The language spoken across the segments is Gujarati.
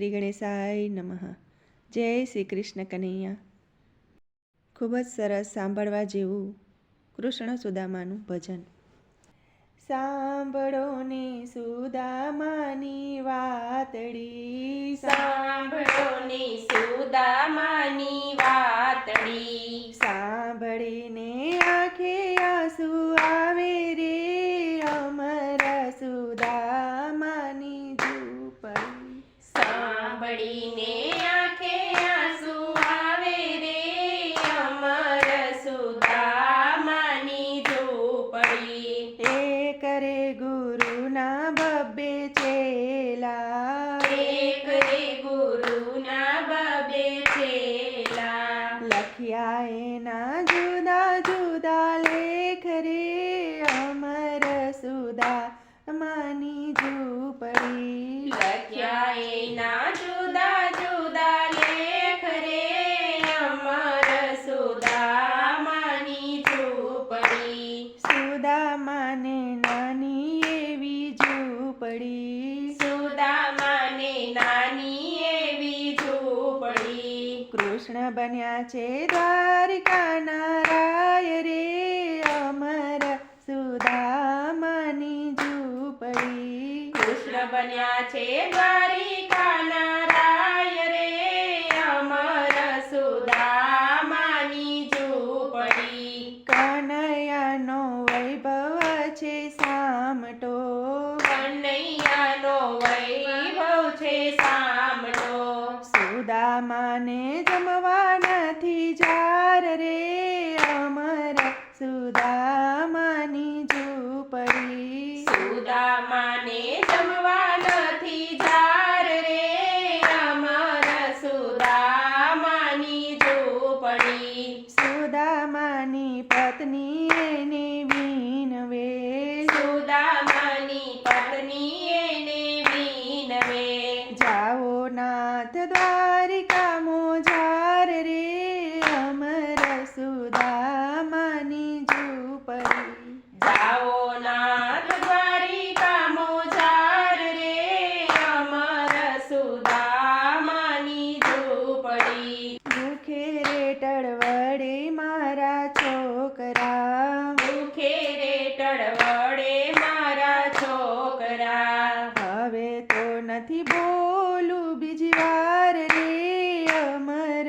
શ્રી ગણેશાય નમઃ. જય શ્રી કૃષ્ણ કનૈયા. ખૂબ જ સરસ સાંભળવા જેવું કૃષ્ણ સુદામાનું ભજન. સાંભળો ને સુદામાની વાતડી. સાંભળો ને સુદામાની વાતડી. સાંભળીને આંખે આંસુ આવે રે અમારા સુદામાની ઝૂંપડી સાંભળીને આંખે આંસુ આવે રે અમર સુદામાની ઝૂંપડી એ કરે ગુરુના બબ્બે ચેલા એક રે ગુરુના બબે છેલા લખ્યા એના જુદા જુદા લેખ રે અમર સુદા માની ઝૂંપડી લખ્યા એના જુદા જુદા લેખ રે અમર સુદામાની ઝૂંપડી સુદામાને નાની એવી ઝૂંપડી સુદામાને નાની એવી ઝૂંપડી કૃષ્ણ બન્યા છે દ્વારિકાના રાય રે. અમર સુદામાની ઝૂંપડી કૃષ્ણ બન્યા છે દ્વારિકાના રાય રે અમર સુદામાની ઝૂંપડી કનૈયાનો વૈભવ છે સામટો કનૈયાનો વૈભવ છે સાંભળો સુદામાને જમવા નથી જાર રે અમર સુદામાની ઝૂંપડી સુદામાને જમવા નથી જાર રે અમર સુદામાની ઝૂંપડી સુદામાની પત્ની એને વિનવે સુદામાની પત્ની એને વિનવે જાઓ નાથ દ્વારિકા મોજાર રે અમર સુદામાની ઝૂંપડી જાઓ નાથ દ્વારિકા મોજાર રે અમર સુદામાની ઝૂંપડી દુખે રે ટળવડે મારા છોકરા મુખે રે ટળવડે મારા છોકરા હવે તો નથી બોલું બીજી વાર રે અમર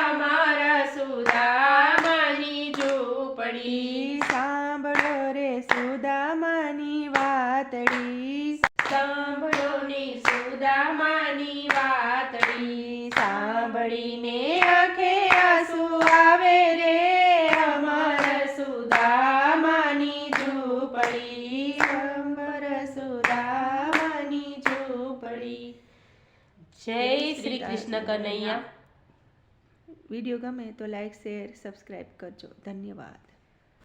અમાર સુદામાની ઝૂંપડી ઈ સાંભળો રે સુદામાની વાતડી સાંભળો ને સુદામાની વાતડી ઈ સાંભળીને આંખે આંસુ આવે રે અમર સુદામાની ઝૂંપડી અમર સુદામાની ઝૂંપડી જય શ્રી કૃષ્ણ કનૈયા વીડિયો ગમે તો લાઈક શેર સબસ્ક્રાઈબ કરજો ધન્યવાદ